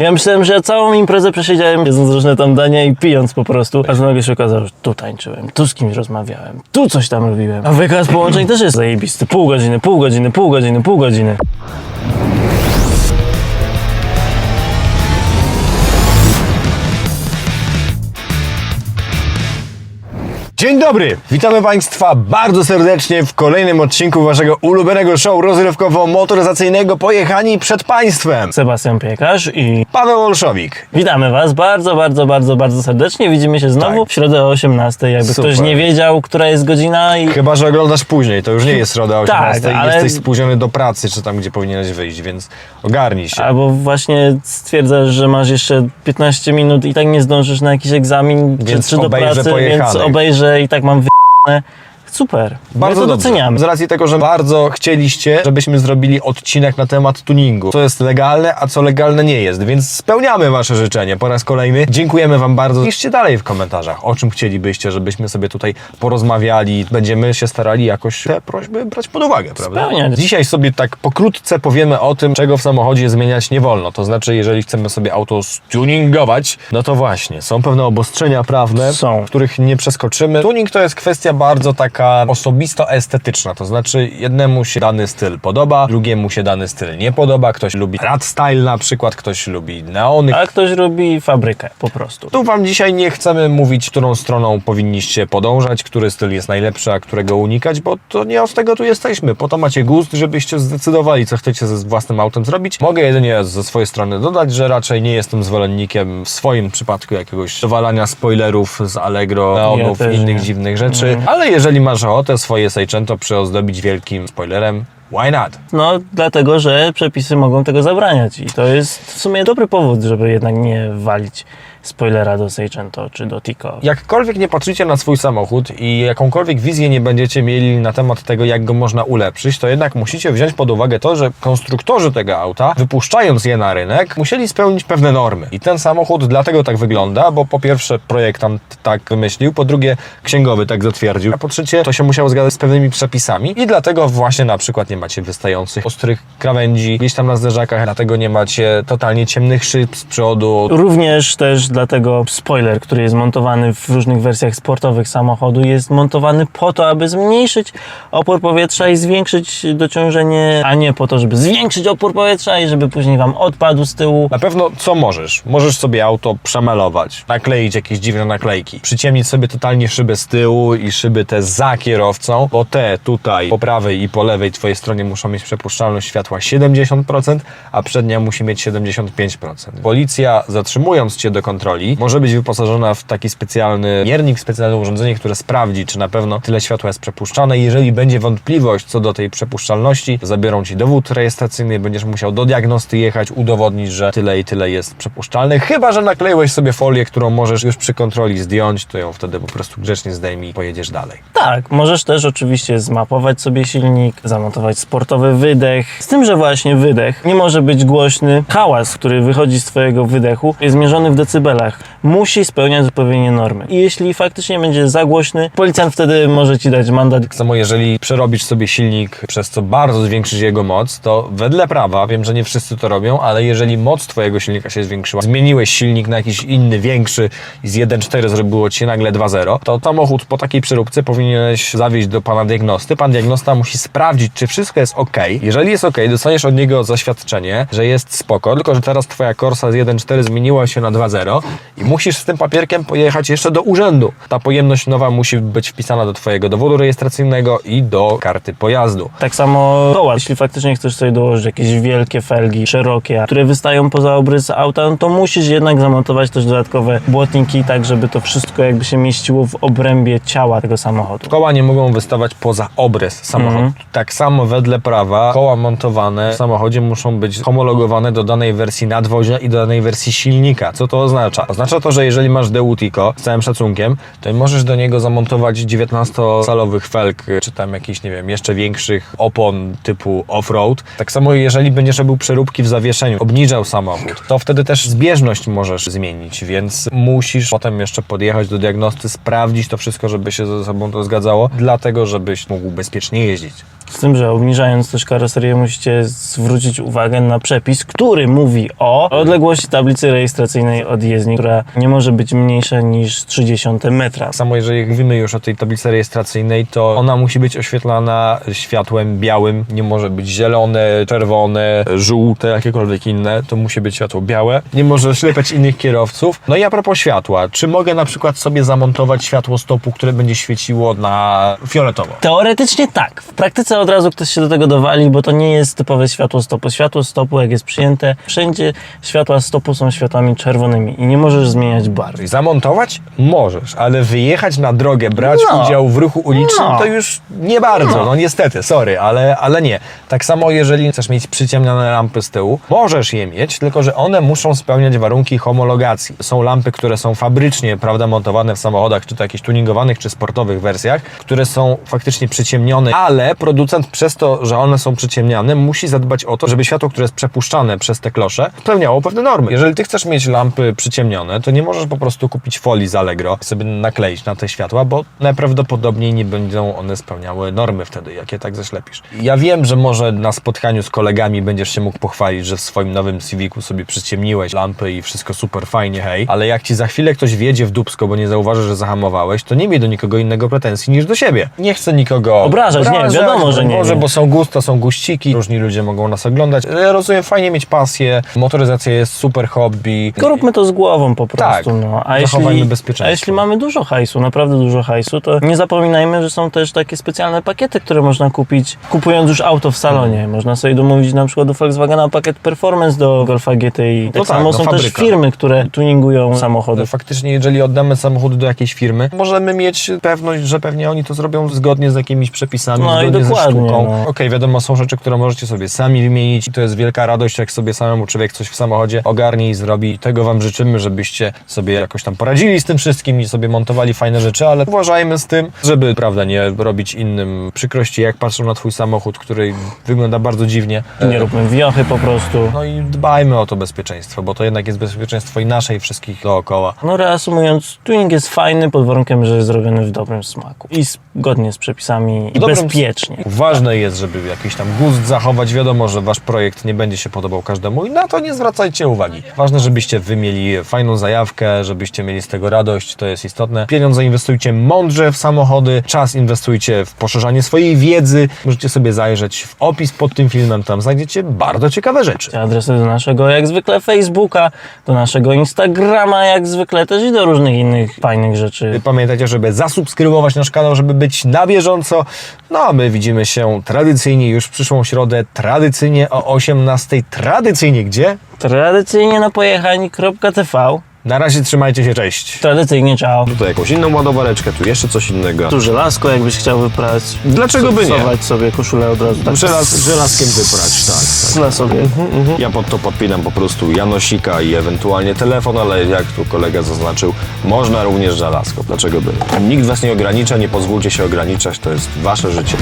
Ja myślałem, że ja całą imprezę przesiedziałem, jedząc różne tam dania i pijąc po prostu. Aż nagle się okazało, że tu tańczyłem, tu z kimś rozmawiałem, tu coś tam robiłem. A wykaz połączeń też jest zajebisty. Pół godziny, pół godziny, pół godziny, pół godziny. Dzień dobry! Witamy Państwa bardzo serdecznie w kolejnym odcinku Waszego ulubionego show rozrywkowo-motoryzacyjnego Pojechani przed Państwem. Sebastian Piekarz i Paweł Olszowik. witamy Was bardzo, bardzo, bardzo, bardzo serdecznie. Widzimy się znowu Tak. w środę o 18. Jakby Super. ktoś nie wiedział, która jest godzina i Chyba, że oglądasz później, to już nie jest środa 18 Tak, i ale- jesteś spóźniony do pracy, czy tam, gdzie powinieneś wyjść, więc ogarnij się. Albo właśnie stwierdzasz, że masz jeszcze 15 minut i tak nie zdążysz na jakiś egzamin Więc czy, czy do obejrzę pracy, więc obejrzę i tak mam wy... Super. Bardzo My to dobrze. doceniamy. Z racji tego, że bardzo chcieliście, żebyśmy zrobili odcinek na temat tuningu. Co jest legalne, a co legalne nie jest, więc spełniamy Wasze życzenie po raz kolejny. Dziękujemy Wam bardzo. Piszcie dalej w komentarzach, o czym chcielibyście, żebyśmy sobie tutaj porozmawiali. Będziemy się starali jakoś te prośby brać pod uwagę, prawda? Spełniać. Dzisiaj sobie tak pokrótce powiemy o tym, czego w samochodzie zmieniać nie wolno. To znaczy, jeżeli chcemy sobie auto stuningować, no to właśnie, są pewne obostrzenia prawne, Są. których nie przeskoczymy. Tuning to jest kwestia bardzo taka osobisto-estetyczna, to znaczy jednemu się dany styl podoba, drugiemu się dany styl nie podoba, ktoś lubi rat style na przykład, ktoś lubi neony. A ktoś robi fabrykę po prostu. Tu Wam dzisiaj nie chcemy mówić, którą stroną powinniście podążać, który styl jest najlepszy, a którego unikać, bo to nie od tego tu jesteśmy. Po to macie gust, żebyście zdecydowali, co chcecie ze własnym autem zrobić. Mogę jedynie ze swojej strony dodać, że raczej nie jestem zwolennikiem w swoim przypadku jakiegoś dowalania spoilerów z Allegro, neonów i innych nie. dziwnych rzeczy, ale jeżeli masz ochotę swoje Seicento przyozdobić wielkim spoilerem, why not? No, dlatego, że przepisy mogą tego zabraniać i to jest w sumie dobry powód, żeby jednak nie walić spoilera do Seicento czy do Tico. Jakkolwiek nie patrzycie na swój samochód i jakąkolwiek wizję nie będziecie mieli na temat tego, jak go można ulepszyć, to jednak musicie wziąć pod uwagę to, że konstruktorzy tego auta, wypuszczając je na rynek, musieli spełnić pewne normy. I ten samochód dlatego tak wygląda, bo po pierwsze projektant tak wymyślił, po drugie księgowy tak zatwierdził, a po trzecie to się musiało zgadzać z pewnymi przepisami i dlatego właśnie na przykład nie macie wystających ostrych krawędzi gdzieś tam na zderzakach, dlatego nie macie totalnie ciemnych szyb z przodu, Również też dlatego spoiler, który jest montowany w różnych wersjach sportowych samochodu, jest montowany po to, aby zmniejszyć opór powietrza i zwiększyć dociążenie, a nie po to, żeby zwiększyć opór powietrza i żeby później wam odpadł z tyłu. Na pewno co możesz? Możesz sobie auto przemalować, nakleić jakieś dziwne naklejki, przyciemnić sobie totalnie szybę z tyłu i szyby te za kierowcą, bo te tutaj po prawej i po lewej twojej stronie muszą mieć przepuszczalność światła 70%, a przednia musi mieć 75%. Policja zatrzymując cię do kontroli może być wyposażona w taki specjalny miernik, specjalne urządzenie, które sprawdzi, czy na pewno tyle światła jest przepuszczane. Jeżeli będzie wątpliwość co do tej przepuszczalności, zabiorą ci dowód rejestracyjny, będziesz musiał do diagnosty jechać, udowodnić, że tyle i tyle jest przepuszczalne. Chyba, że nakleiłeś sobie folię, którą możesz już przy kontroli zdjąć, to ją wtedy po prostu grzecznie zdejmij i pojedziesz dalej. Tak, możesz też oczywiście zmapować sobie silnik, zamontować sportowy wydech. Z tym, że właśnie wydech nie może być głośny. Hałas, który wychodzi z twojego wydechu, jest mierzony w decybelach. debelach. Musi spełniać odpowiednie normy. I jeśli faktycznie będzie za głośny, policjant wtedy może ci dać mandat. Tak samo jeżeli przerobisz sobie silnik, przez co bardzo zwiększysz jego moc, to wedle prawa, wiem, że nie wszyscy to robią, ale jeżeli moc twojego silnika się zwiększyła, zmieniłeś silnik na jakiś inny, większy i z 1.4 zrobiło ci się nagle 2.0, to samochód po takiej przeróbce powinieneś zawieźć do pana diagnosty. Pan diagnosta musi sprawdzić, czy wszystko jest ok. Jeżeli jest ok, dostaniesz od niego zaświadczenie, że jest spoko, tylko że teraz twoja Corsa z 1.4 zmieniła się na 2.0 i musisz z tym papierkiem pojechać jeszcze do urzędu. Ta pojemność nowa musi być wpisana do twojego dowodu rejestracyjnego i do karty pojazdu. Tak samo koła. Jeśli faktycznie chcesz sobie dołożyć jakieś wielkie felgi, szerokie, które wystają poza obrys auta, no to musisz jednak zamontować też dodatkowe błotniki, tak żeby to wszystko jakby się mieściło w obrębie ciała tego samochodu. Koła nie mogą wystawać poza obrys samochodu. Tak samo wedle prawa koła montowane w samochodzie muszą być homologowane do danej wersji nadwozia i do danej wersji silnika. Co to oznacza? Oznacza to, że jeżeli masz Deutico, z całym szacunkiem, to możesz do niego zamontować 19-calowych felg, czy tam jakichś, nie wiem, jeszcze większych opon typu off-road. Tak samo jeżeli będziesz robił przeróbki w zawieszeniu, obniżał samochód, to wtedy też zbieżność możesz zmienić, więc musisz potem jeszcze podjechać do diagnosty, sprawdzić to wszystko, żeby się ze sobą to zgadzało, dlatego żebyś mógł bezpiecznie jeździć. Z tym, że obniżając też karoserię musicie zwrócić uwagę na przepis, który mówi o odległości tablicy rejestracyjnej od jezdni, która nie może być mniejsza niż 30 metra. Samo jeżeli mówimy już o tej tablicy rejestracyjnej, to ona musi być oświetlana światłem białym, nie może być zielone, czerwone, żółte, jakiekolwiek inne, to musi być światło białe, nie może ślepiać innych kierowców. No i a propos światła, czy mogę na przykład sobie zamontować światło stopu, które będzie świeciło na fioletowo? Teoretycznie tak. W praktyce od razu ktoś się do tego dowali, bo to nie jest typowe światło stopu. Światło stopu, jak jest przyjęte, wszędzie światła stopu są światłami czerwonymi i nie możesz zmieniać barwy. I Zamontować możesz, ale wyjechać na drogę, brać No. udział w ruchu ulicznym, No. to już nie bardzo. No. No. niestety, sorry, ale, ale nie. Tak samo jeżeli chcesz mieć przyciemnione lampy z tyłu, możesz je mieć, tylko że one muszą spełniać warunki homologacji. Są lampy, które są fabrycznie, prawda, montowane w samochodach, czy to jakichś tuningowanych, czy sportowych wersjach, które są faktycznie przyciemnione, ale producent przez to, że one są przyciemniane, musi zadbać o to, żeby światło, które jest przepuszczane przez te klosze, spełniało pewne normy. Jeżeli ty chcesz mieć lampy przyciemnione, to nie możesz po prostu kupić folii z Allegro i sobie nakleić na te światła, bo najprawdopodobniej nie będą one spełniały normy wtedy, jakie tak zaślepisz. Ja wiem, że może na spotkaniu z kolegami będziesz się mógł pochwalić, że w swoim nowym Civicu sobie przyciemniłeś lampy i wszystko super fajnie, hej, ale jak ci za chwilę ktoś wjedzie w dupsko, bo nie zauważy, że zahamowałeś, to nie miej do nikogo innego pretensji niż do siebie. Nie chcę nikogo Obrażać, nie, wiadomo, że nie, Może, nie. bo są gusta, są guściki, różni ludzie mogą nas oglądać. Ja rozumiem, fajnie mieć pasję, motoryzacja jest super hobby. Tylko róbmy to z głową po prostu. Tak, no. a, zachowajmy jeśli, bezpieczeństwo. a jeśli mamy dużo hajsu, naprawdę dużo hajsu, to nie zapominajmy, że są też takie specjalne pakiety, które można kupić kupując już auto w salonie. Hmm. Można sobie domówić na przykład do Volkswagena pakiet Performance do Golfa GTI. Tak No tak, samo no są też fabryka. firmy, które tuningują samochody. Faktycznie, jeżeli oddamy samochód do jakiejś firmy, możemy mieć pewność, że pewnie oni to zrobią zgodnie z jakimiś przepisami, No i zgodnie dokładnie, sztuką. no. Okej, wiadomo, są rzeczy, które możecie sobie sami wymienić i to jest wielka radość, jak sobie samemu człowiek coś w samochodzie ogarnie i zrobi. Tego Wam życzymy, żebyście sobie jakoś tam poradzili z tym wszystkim i sobie montowali fajne rzeczy, ale uważajmy z tym, żeby, prawda, nie robić innym przykrości, jak patrzą na Twój samochód, który wygląda bardzo dziwnie. I nie róbmy wiochy po prostu. No i dbajmy o to bezpieczeństwo, bo to jednak jest bezpieczeństwo i nasze i wszystkich dookoła. No reasumując, tuning jest fajny pod warunkiem, że jest zrobiony w dobrym smaku i zgodnie z przepisami i dobrym- bezpiecznie. Ważne jest, żeby jakiś tam gust zachować. Wiadomo, że wasz projekt nie będzie się podobał każdemu i na to nie zwracajcie uwagi. Ważne, żebyście wy mieli fajną zajawkę, żebyście mieli z tego radość, to jest istotne. Pieniądze inwestujcie mądrze w samochody, czas inwestujcie w poszerzanie swojej wiedzy. Możecie sobie zajrzeć w opis pod tym filmem, tam znajdziecie bardzo ciekawe rzeczy. Adresy do naszego jak zwykle Facebooka, do naszego Instagrama jak zwykle też i do różnych innych fajnych rzeczy. Pamiętajcie, żeby zasubskrybować nasz kanał, żeby być na bieżąco. No a my widzimy się tradycyjnie już w przyszłą środę, tradycyjnie o 18. Tradycyjnie gdzie? Tradycyjnie na pojechani.tv. Na razie trzymajcie się, cześć. Tradycyjnie ciao. Tutaj jakąś inną ładowareczkę, tu jeszcze coś innego. Tu żelazko, jakbyś chciał wyprać. Dlaczego by nie? Wsuwać sobie koszulę od razu. Tak Żelaz, żelazkiem wyprać, tak. Sle sobie. Ja pod to podpinam po prostu Janosika i ewentualnie telefon, ale jak tu kolega zaznaczył, można również żelazko. Dlaczego by nie? Nikt was nie ogranicza, nie pozwólcie się ograniczać, to jest wasze życie.